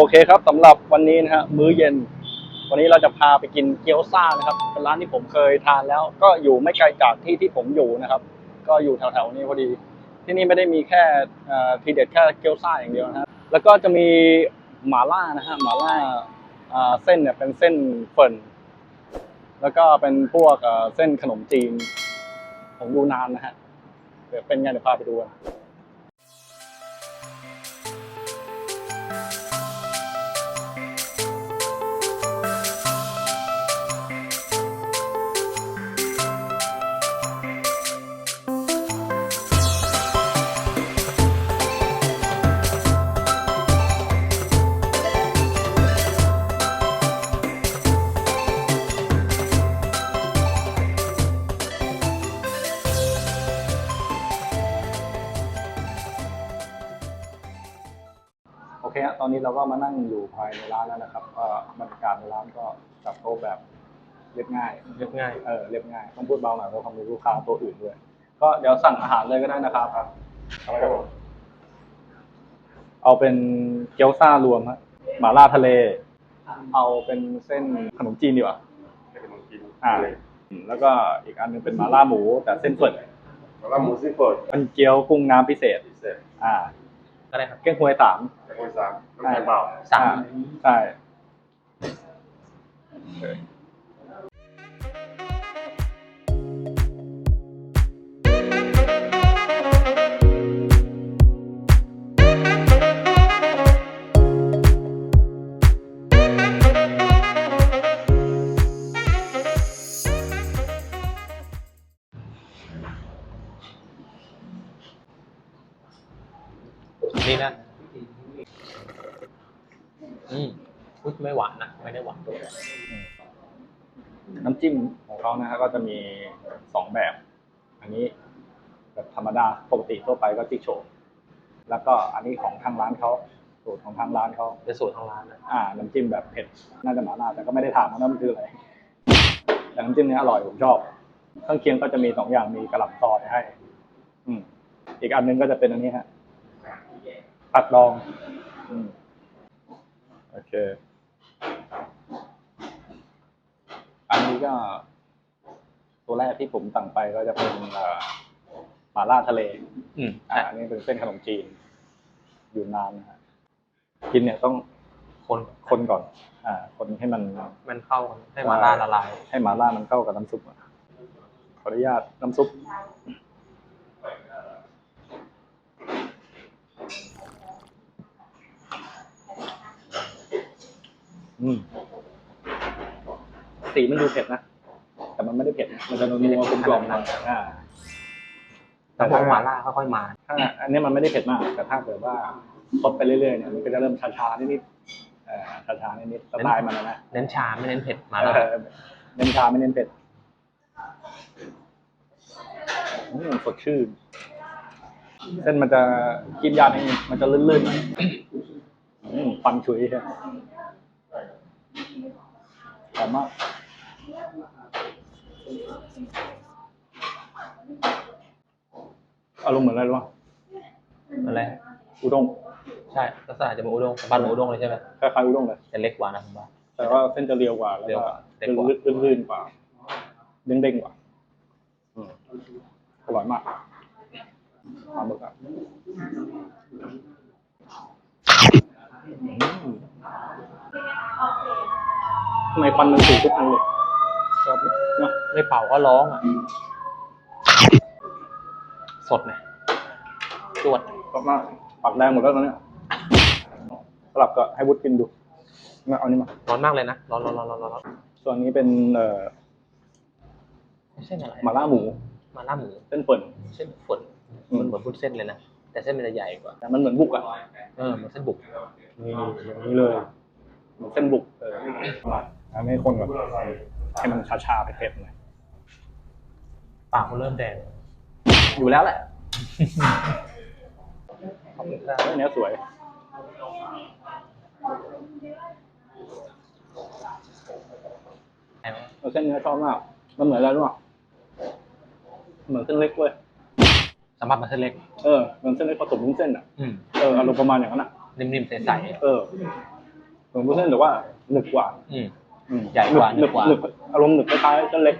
อเคครับสำหรับวันนี้นะฮะมื้อเย็น วันนี้เราจะพาไปกินเกี๊ยวซ่านะครับเป็นร้านที่ผมเคยทานแล้ว ก็อยู่ไม่ไกลจากที่ที่ผมอยู่นะครับ ก็อยู่แถวๆนี้พอดี ที่นี่ไม่ได้มีแค่เอ่อทีเด็ดแค่เกี๊ยวซ่าอย่างเดียวนะฮะแล้วก็จะมีหม่าล่านะฮะหม่าล่าเส้นเนี่ยเป็นเส้นเฟิร์นแล้วก็เป็นพวกเส้นขนมจีนของยูนานนะฮะเดี๋ยวเป็นไงเดี๋ยวพาไปดูกันะ อนนี้เราก็มานั่งอยู่ภายในร้านแล้วนะครับก็บรรยากาศในร้านก็จัดโต๊ะแบบเรียบง่าย เรียบง่าย เออเรียบง่ายต้องพูดเบาหน่อยเพราะเขามีลูกค้าตัวอื่นด้วย ก็เดี๋ยวสั่งอาหารเลยก็ได้นะครับครับเอาไปครับผมเอาเป็นเกี๊ยวซ่ารวมฮะหม่าล่าทะเล เอาเป็นเส้นขนมจีนดีกว่าเป็นขนมจีนอ่าอืมแล้วก็อีกอันหนึงเป็นหม่าล่าหมูแต่เส้นเปิดแล้วก็หมูซีฟู้ดมันเกี๊ยวกุ้งน้ำพิเศษพิเศษ อ่า ก็ได้ครับเก้งฮวยสามแต่คนสามน้ำแข็งเปล่าสามใช่ นี่นะ อืมพุดไม่หวานนะ ไม่ได้หวานตัวน้ำจิ้มของเขานะฮะก็จะมีสองแบบ อันนี้แบบธรรมดาปกติทั่วไปก็จิ๊กโฉมแล้วก็อันนี้ของทางร้านเขาสูตรของทางร้านเขาเป็นสูตรทางร้านนะอ่า น้ำจิ้มแบบเผ็ดน่าจะหมาล่าแต่ก็ไม่ได้ถามว่ามันคืออะไรแต่น้ำจิ้มเนี้อร่อยผมชอบเครื่องเคียงก็จะมีสองอย่างมีกระหล่ำซอยให้ อืมอีกอันหนึงก็จะเป็นอันนี้ฮะ ผักดองอืมโอเค อันนี้ก็ ตัวแรกที่ผมสั่งไปก็จะเป็นเอ่อหม่าล่าทะเล อืมอ่าอันนี้เป็นเส้นขนมจีน อยู่นานนะฮะกินเนี่ยต้องคนคนก่อน อ่า คนให้มัน มันเข้ากันให้มาล่าละลาย ให้หมาล่ามันเข้ากับน้ำซุปอะขออนุญาตน้ำซุป อืมสีมันดูเผ็ดนะ แต่มันไม่ได้เผ็ดนะมันจะนัวๆกลมกล่อมๆหน่อยอ่าแต่พวกมาล่าค่อยๆมา ถ้า อันนี้มันไม่ได้เผ็ดมาก แต่ถ้าเกิดว่าทดไปเรื่อยๆเนี่ยมันก็จะเริ่มชาๆนิดๆเออชาๆนิดๆสไตล์มันนะนะเน้นชาไม่เน้นเผ็ดมาล่าเออเน้นชาไม่เน้นเผ็ดอืมสดชื่น เส้นมันจะกินยากนิดนึงมันจะลื่นๆหน่อยอืมฟันฉุยใช่ หอมมากอารมณ์เหมือนอะไรรู้ป่ะอะไรอุด้งใช่ลักษณะจะเหมือนอุด้งบ้านหมูอุด้งเลยใช่ไหมคล้ายๆอุด้งเลยแต่เล็กกว่านะผมว่าแต่ว่าเส้นจะเรียวกว่าแล้วเรียวก็กว่าเล็กกว่าลื่นๆกว่าเด้งๆกว่าอืมอร่อยมากปลาหมึกอะอืมทำ ไมควันมันสูงทุกอันเลยครับเนอะไม่เป่าก็ร้องอะ สดนะจวดชอบมากปากแดงหมดแล้วตอนเนี้ยสลับก็ให้วุฒิกินดูมาเอานี่มา ร้อนมากเลยนะ ร้อนร้อนร้อนร้อนร้อนส่วนนี้เป็นเอ่อเส้นอะไรหม่าล่าหมูมาล่าหมู เส้นเปิ่นเส้นฝนอืมมันเหมือนพุดเส้นเลยนะ แต่เส้นมันจะใหญ่กว่า แต่มันเหมือนบุกอะ เออเหมือนเส้นบุก นี่อย่างนี้เลยเหมือนเส้นบุก เออ มาอันนี้คนก่อนให้มันชาๆเผ็ดๆหน่อยปากมันเริ่มแดง อยู่แล้วแหละ ขอบคุณครับเนื้อสวยไอ้วะเออเส้นเนื้อชอบมาก มันเหมือนอะไรรู้ป่ะเหมือนเส้นเล็กเว้ยสำหรับมันเส้นเล็ก เออเหมือนเส้นเล็กผสมวุ้นเส้นอะ อืม เอออารมณ์ประมาณอย่างนั้นอะ นิ่มๆ ใสเออเหมือนวุ้นเส้นแต่ว่าหนึบกว่าอืมอืม ใหญ่กว่าหนึบหนึบกว่าหนึบอารมณ์หนึบคล้ายๆเส้นเล็ก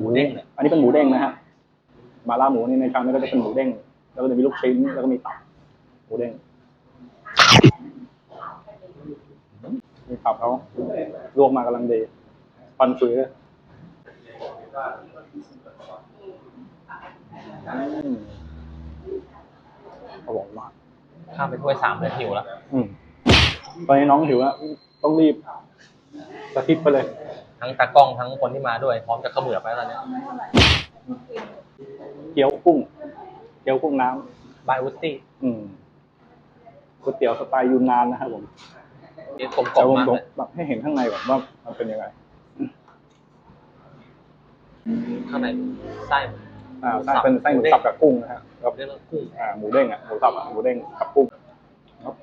หมูเด้งเลยอันนี้เป็นหมูเด้งนะฮะมาล่าหมูนี่ในชามนี้ก็จะเป็นหมูเด้งแล้วก็จะมีลูกชิ้นแล้วก็มีตับหมูเด้งมีตับเขาลวกมากำลังดีฟันเฟืออืมอร่อยมากข้ามไปถ้วยสามเลยหิวแล้วอืมตอนนี้น้องหิวแล้วต้องรีบ กระทิบไปเลย ทั้งตากล้องทั้งคนที่มาด้วย พร้อมจะเขมือบไปตอนเนี้ยเกี๊ยวกุ้ง เกี๊ยวกุ้งน้ำบายวุตตี้อืมก๋วยเตี๋ยวสไตล์ยูนนานนะครับผมนี่กลมกแต่ล่อมผมมากผมเลยแบบให้เห็นข้างในก่อนว่ามันเป็นยังไง ข้างในไส้อ่าหมูไส้สับเป็นไส้หมูหมูเด้งสับกับกุ้งนะฮะกับเรียกว่ากุ้ง อ่าหมูเด้งอะหมูสับอะหมูเด้งกับกุ้งครับ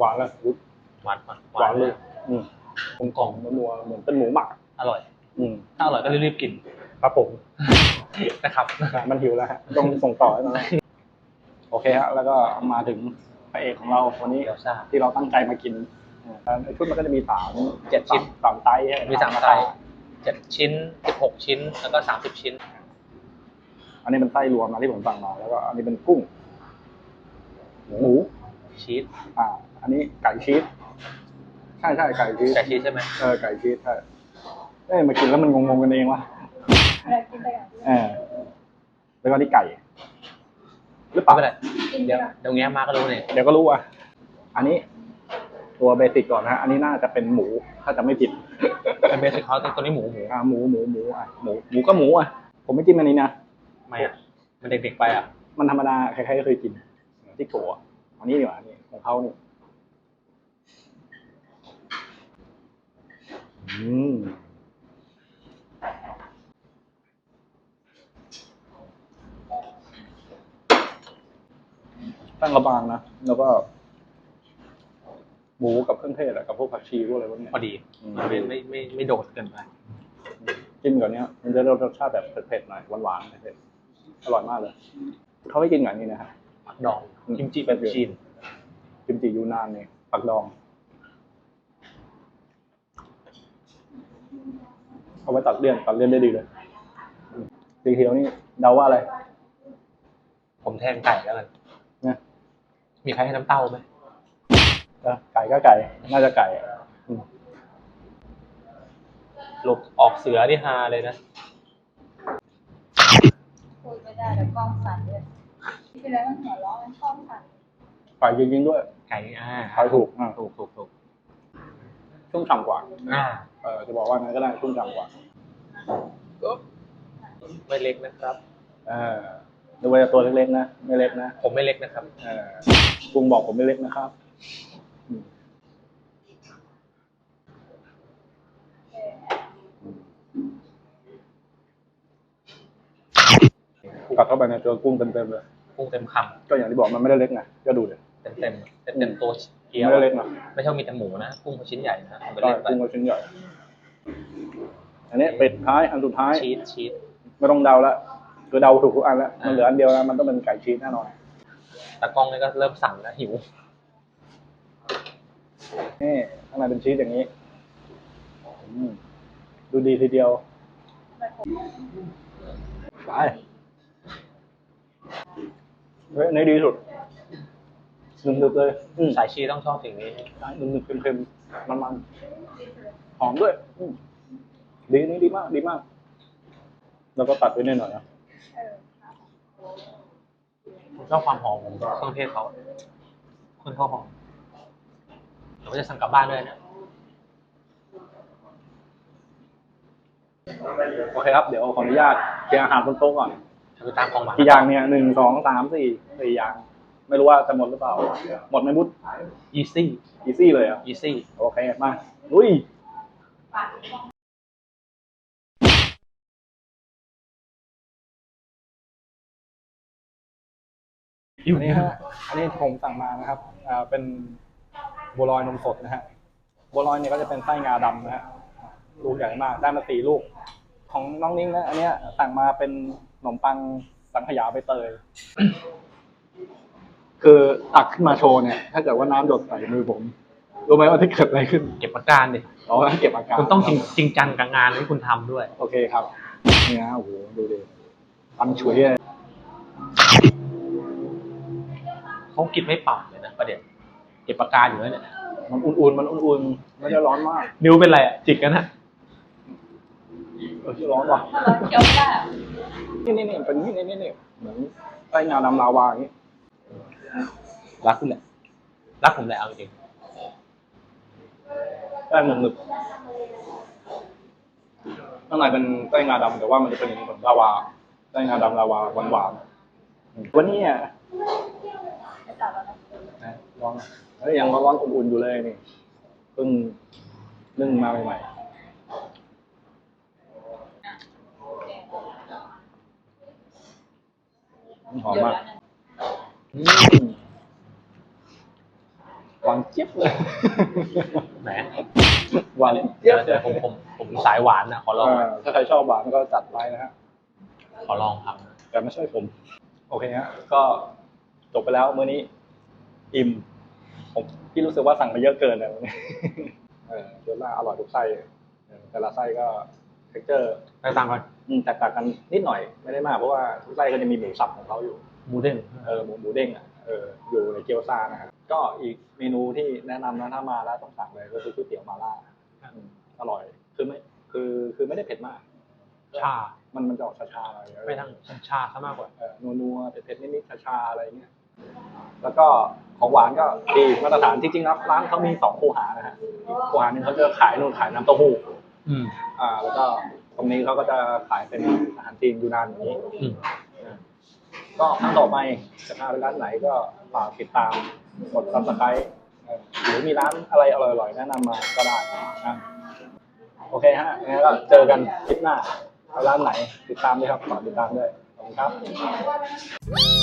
หวานเลยอุ๊ยหวานหวานหวานเลยอืมกลมกล่อมนัวๆเหมือนเป็นหมูหมัก อร่อย อืมถ้าอร่อยก็รีบๆกิน ครับผม นะครับอะมันหิวแล้วฮะต้องส่งต่อให้มันแล้วโอเคฮะ แล้วก็มาถึงพระเอกของเราวันนี้เกี๊ยวซ่าที่ที่เราตั้งใจมากินอ่าในชุดมันก็จะมีสามเจ็ดชิ้นสามไซส์ใช่ไหมีสามไซส์เจ็ดชิ้นสิบหกชิ้น แล้วก็สามสิบชิ้น อันนี้เป็นไส้รวมนะที่ผมสั่งมา แล้วก็อันนี้เป็นกุ้ง หมูชีสอ่า อันนี้ไก่ชีสใช่ใช่ไก่ชีสไก่ชีสใช่ไหมเออไก่ชีสใช่เอ้ยมากินแล้วมันงงๆกันเองวะอะไรกินไปก่อนเออแล้วก็นี่ไก่หรือเปไม่ล่าเป็นไรกินไปเดี๋ยวก่อนเดี๋ยวแง้มมาก็รู้เนี่ยเดี๋ยวก็รู้อะอันนี้ ตัวเบสิกก่อนนะฮะอันนี้น่าจะเป็นหมู ถ้าจะไม่ผิดเป็นเบสิกเขาตัวนี้หมูหมูอ่าหมูหมูหมูอะหมูหมูก็หมูอะผมไม่จิ้มอันนี้นะไม่อะมันเด็กๆไปอะมันธรรมดาใครๆก็เคยกินที่โกะอันนี้ดีกว่านี่ของเขานี่ อืมตั้งกระบางนะ แล้วก็หมูกับเครื่องเทศอะกับพวกผักชีพวกอะไรพวกเนี้ย พอดีอืม ไม่ไม่ไม่ไม่โดดเกินไปกินกับเนี้ย มันจะได้รสชาติแบบเผ็ดๆหน่อยหวานๆเผ็ดๆอร่อยมากเลย เขาให้กินกับอันนี้นะฮะ ผักดองอืม กิมจิเป็นชีนกิมจิยูนานเนี่ยผักดอง เอาไว้ตัดเลี่ยนตัดเลี่ยนได้ดีเลยอืมสีเขียวนี่เดาว่าอะไร ผมแทนไก่แล้วกันนะมีใครให้น้ำเต้าไหมเออไก่ก็ไก่ น่าจะไก่อืมหลบออกเสือที่ฮาเลยนะพูดไม่ได้เดี๋ยวกล้องสั่นเลยที่แล้วมันหัวเราะมันกล้องสั่นไก่จริงๆด้วย ไก่อ่าไก่ถูกอ่าถูกถูกถูก ชุ่มฉ่ำกว่าอ่า เออจะบอกว่าไงก็ได้ชุ่มฉ่ำกว่าไม่เล็กนะครับ เออดูว่าจะตัวเล็กๆนะไม่เล็กนะผมไม่เล็กนะครับ เออปรุงบอกผมไม่เล็กนะครับอืมกัดเข้าไปในตัวกุ้งเต็มๆเลยกุ้งเต็มคก็อย่างที่บอกมันไม่ได้เล็กไงก็ดูเลยำเต็มเต็มเต็มเต็มตัว เกี๊ยวไม่ได้เล็กนะไม่ใช่มีแต่หมูนะกุ้งเขาชิ้นใหญ่นะมันก็ก็เล็กไปกุ้งก็ชิ้นใหญ่ อันนี้เป็ดท้ายอันสุดท้ายชีสชีสไม่ต้องเดาละคือเดาถูกทุกอันแล้วอ่ามัมันเหลืออันเดียวแล้วมันต้องเป็นไก่ชีสแน่นอนตากล้องนี่ก็เริ่มสั่นแล้วหิวนี่ข้างในเป็นชีสอย่างนี้อืมดูดีทีเดียวไปเฮ้ยอันนี้ดีสุด หนึบๆเลยอืมสายชีสต้องชอบสิ่งนี้หนึบๆเค็มๆมันๆหอมด้วยอืมดีนี่ดีมาก ดีมาก แล้วก็ตัดไว้นิดหน่อยนะเออผมชอบความหอมของเครื่องเทศเขาเครื่องเขาหอมเดี๋ยวผมจะสั่งกลับบ้านด้วยนะโอเคครับ เดี๋ยวขออนุญาตเคลียร์อาหารบนโต๊ะก่อนจะไปตามของหวาน กี่อย่างเนี่ยหนึ่งสองสามสี่สี่อย่าง ไม่รู้ว่าจะหมดหรือเปล่า หมดไหมบุ๊ดอีซี่อีซี่เลยเหรอะอีซี่โอเค มาลุยอันนี้ฮะอันนี้ผมสั่งมานะครับอ่าเป็นบัวลอยนมสดนะฮะบัวลอยเนี่ยก็จะเป็นไส้งาดำนะฮะลูกใหญ่มาก ได้มาสี่ลูก ของน้องนิ้งนะ อันเนี้ยสั่งมาเป็นขนมปังสังขยาใบเตย คือตักขึ้นมาโชว์เนี่ย ถ้าเกิดว่าน้ำหยดใส่มือผมรู้ไหมว่าที่เกิดอะไรขึ้นเก็บอาการดิเราเก็บอาการคุณต้องจริงจริงจังกับงานที่คุณทำด้วย โอเคครับนี่นะโอ้โหดูดิปันฉุยเลยเขากินไม่เป่าเลยนะประเด็นเก็บอาการอยู่แล้วเนี่ยมันอุ่นๆมันอุ่นๆไม่ได้ร้อนมากนิ้วเป็นไรอะจิกกันนะเออร้อนว่ะถ้าเราเคี้ยวไม่ได้อะนี่นี่นี่เป็นนี่นี่นี่นี่เหมือนไส้งาดำลาวาอย่างนี้ รักคุณแหละรักผมแหละเอาจริงแป้งหนึบๆข้างในเป็นไส้งาดำแต่ว่ามันจะเป็นเหมือนลาวาไส้งาดำลาวาหวานๆวันนี้อะไม่ตัดแล้วนะนะร้อนแล้วยังร้อนๆอุ่นๆอยู่เลยนี่เพิ่งนึ่งมาใหม่ๆ หอมเดี๋ยวมากแล้วนะอืม หวานเจี๊ยบเลยแหมหวานเดี๋เจี๊ยยวบเดี๋ยวผมผมผมสายหวานนะขอลองเออถ้าใครชอบหวานก็จัดไปนะฮะ ขอลองครับ แต่ไม่ใช่ผม โอเคฮะก็จบไปแล้วมื้อนี้ อิ่ม ผมพี่รู้สึกว่าสั่งไปเยอะเกินเลยวันนี้ เออเยอะมากอร่อยทุกไส้เออแต่ละไส้ก็ เท็กเจอร์ไปตามกันแตกต่างกันนิดหน่อยไม่ได้มากเพราะว่าทุกไส้ก็จะมีหมูสับของเขาอยู่หมูเด้งเออหมูหมูเด้งอะเอออยู่ในเกี๊ยวซ่านะฮะก็อีกเมนูที่แนะนำนะถ้ามาแล้วต้องสั่งเลยก็คือก๋วยเตี๋ยวมาล่าอืมอร่อยคือไม่คือคือไม่ได้เผ็ดมาก ชา มันมันจะออกชาๆหน่อยไม่ทั้งชาซะมากกว่าเออนัวๆเผ็ดๆนิดๆชาๆอะไรเงี้ยแล้วก็ของหวานก็ดีมาตรฐานจริงๆนะร้านเขามีสองคูหานะฮะอีกคูหาหนึ่งเขาจะขายนู่นขายน้ำเต้าหู้ อืม อ่า แล้วก็ตรงนี้เขาก็จะขายเป็นอาหารจีนยูนานอย่างนี้ อืม ก็ครั้งต่อไปจะพาไปร้านไหนก็ฝากติดตามกด subscribe เออหรือมีร้านอะไรอร่อยๆ แนะนำมาก็ได้นะโอเคฮะงั้นก็เจอกันคลิปหน้าเอาร้านไหนติดตามด้วยครับฝากติดตามด้วยขอบคุณครับ